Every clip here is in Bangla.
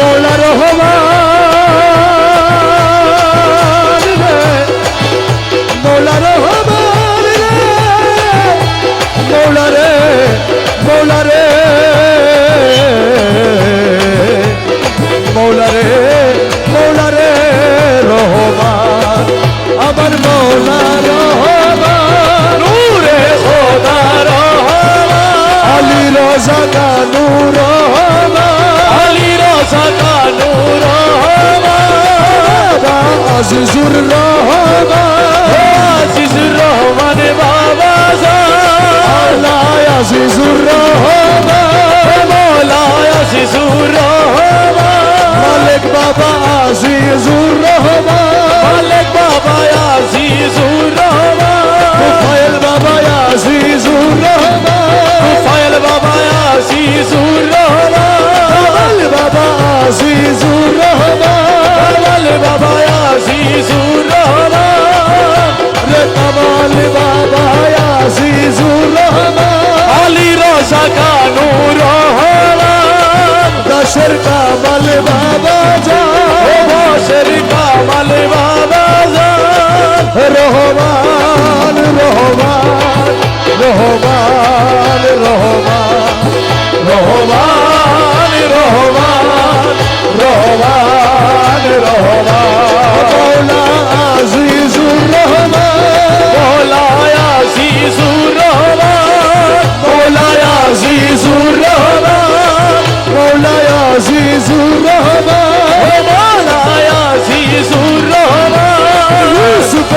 মৌলা রহমান রে। মৌলা রহমান রে। মৌলা রে মৌলা রে। মৌলা রে মৌলা রে রহমান। আমার মৌলা রহমান। খোদা রহমান। আলী কানু রহমান আজিজুর রহমান আজিজুর রহমান বাবা আল্লাহ আজিজুর রহমান মৌলা আজিজুর রহমান মালিক বাবা আজিজুর রহমান মালিক বাবা আজিজুর রহমান ফাইল বাবা আজিজুর রহমান ফাইল বাবা আজিজুর রহমান বাবা আজিজুর রহমান। বাবা আজিজুর রহমান। রে কামাল বাবা আজিজুর রহমান। আলী রোজা কানু রহমান। দশের কামাল বাবা যা দশের কামাল বাবা যা রহমান।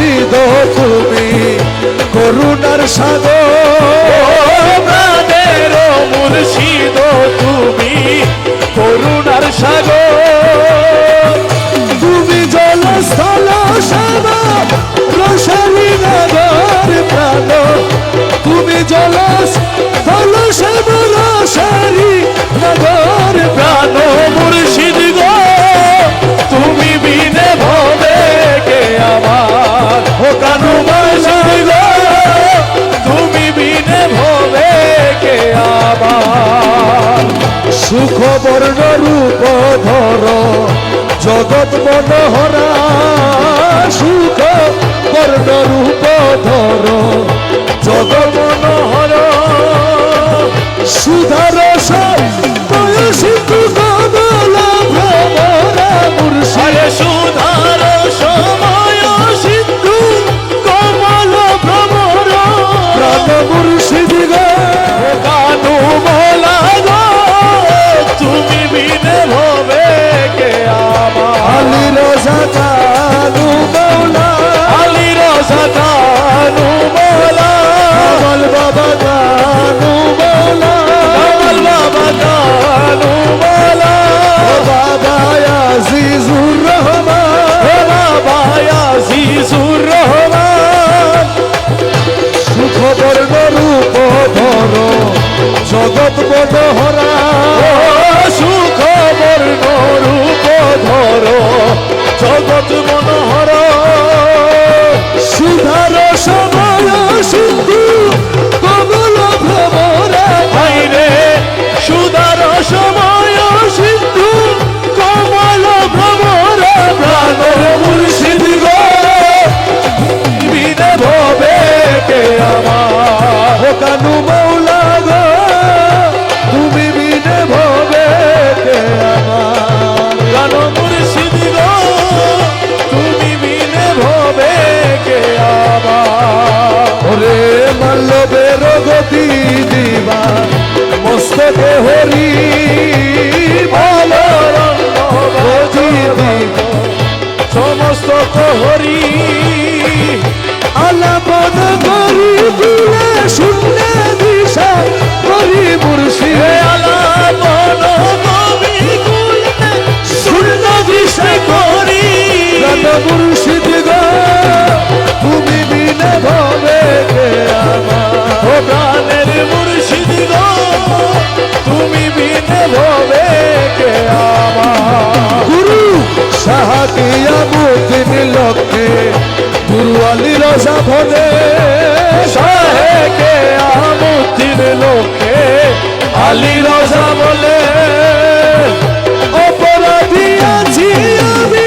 মুর্শিদ তুমি করুণার সাগর মুর্শিদ তুমি করুণার সাগর। তুমি জল স্থল সাগর নগর, প্রাণ। তুমি জল স্থল জগৎ মনোহরা সুখ বর্ণ রূপ ধর। জগৎ মনোহর সুধার সিন্ধু কমল ভ্রমরা মুর্শিদ। সুধার সময় সিন্ধু কমল ভ্রমরা। প্রাণ মুর্শিদ গো কানু তুমি رضا تانو مولا সেবা মস্তকে হরি সমস্ত হরি। আলাপদ করি দিলে শূন্য দিশা করি মুর্শি আলাপদ করি শূন্য দিশা করি। মুর্শিদে মুদিন লক্ষ্যে গুরু আলী রসা ভলে সাহে কে আমুদ্দিন লোকে, আলী রাজা বলে, অপরাধী আছি আমি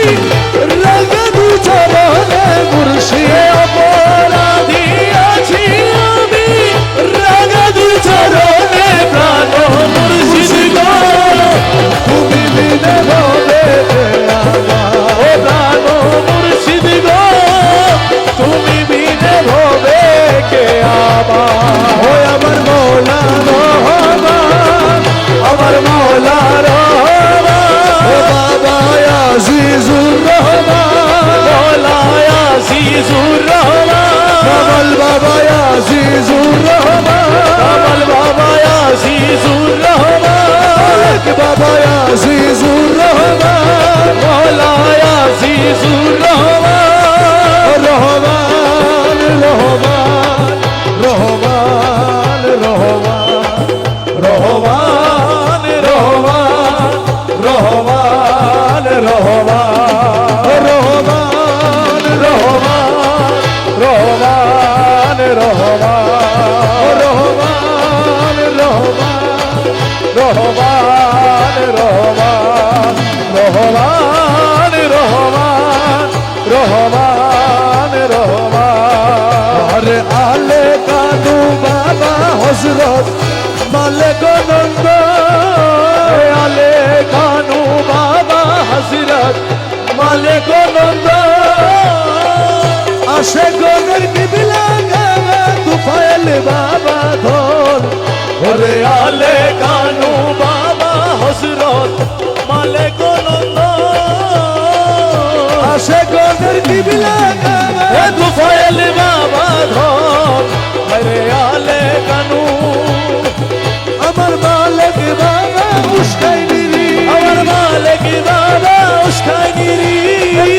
রাগা দু চরণে মুর্শিদ অপরাধী আছি আমি রাগা দু প্রাণ মুর্শিদ তুমি বাবা আজিজুর রহমান মৌলা আজিজুর রহমান রহমান রহমান রহমান রহমান রহমান রহমান রহমান হজরত মালিক নন্দ আলে কানু বাবা হজরত মালিক নন্দ আসে গনের কিবিলা গাওয়া তুফাইল বাবা ধন ওরে আলে কানু বাবা হজরত মালিক নন্দ আসে গনের কিবিলা গাওয়া তুফাইল বাবা ধন আরে আলে কানু। আমার মালিক বাবা উস্কাই নিরি আমার মালিক বাবা উস্কাই নিরি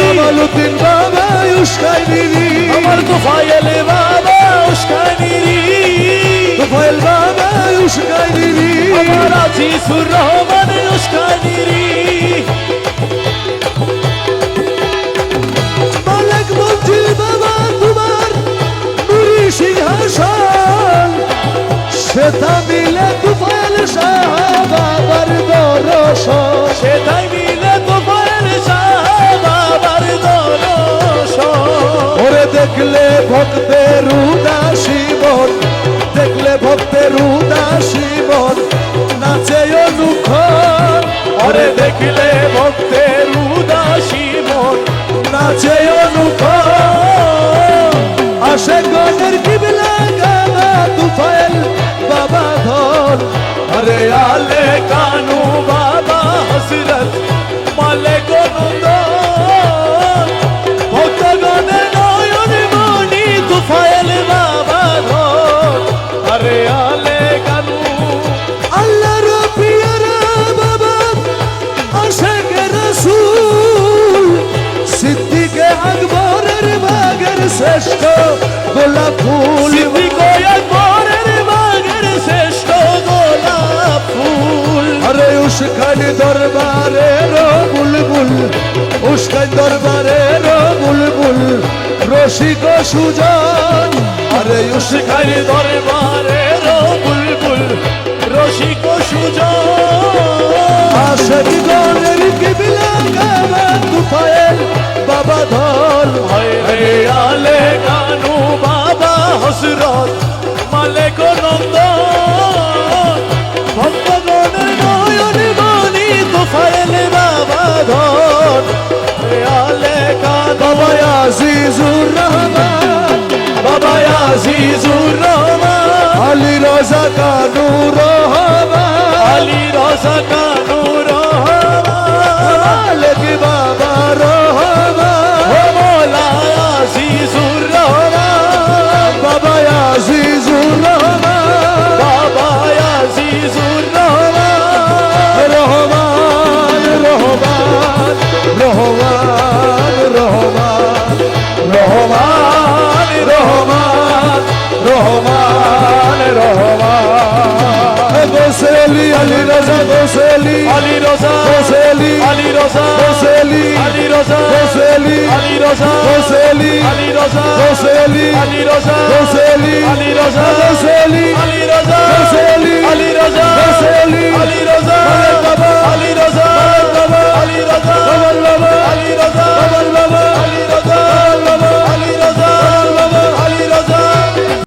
কামালুদ্দিন বাবা উস্কাই নিরি আমার তুফাইল বাবা উস্কাই নিরি তুফাইল বাবা উস্কাই নিরি আমার আজিজুর রহমান উস্কাই নিরি সিংহাসন সেটা মিলে তুফাইল শাহ বাবার দরশন। সেটাই মিলে তুফাইল শাহ বাবার দর্শন। ওরে দেখলে ভক্তের উদাসী মন দেখলে ভক্তের উদাসী মন নাচে অনুক্ষণ। ওরে দেখলে ভক্তের উদাসী মন নাচে অনুক্ষণ। আসে গনের কিবলা ലാലേ കാണുവാ উস্কান দরবারে রো বুলবুল, উস্কান দরবারে রো বুলবুল, রসিক সুজন। আরে উস্কান দরবারে রো বুলবুল, রসিক সুজন। আশেক Azizur Rahman Babaya Azizur Rahman Ali Raza Kanur Rahman Ali Raza Kanur গোসেলি Ali রাজা গোসেলি আলী রোজা গোসেলি আলী রোজা গোসেলি আলী রোজা গোসেলি আলী রোজা গোসেলি আলী রোজা গোসেলি আলী রোজা গোসেলি আলী রোজা গোসেলি আলী রোজা গোসেলি আলী রোজা গোসেলি আলী রোজা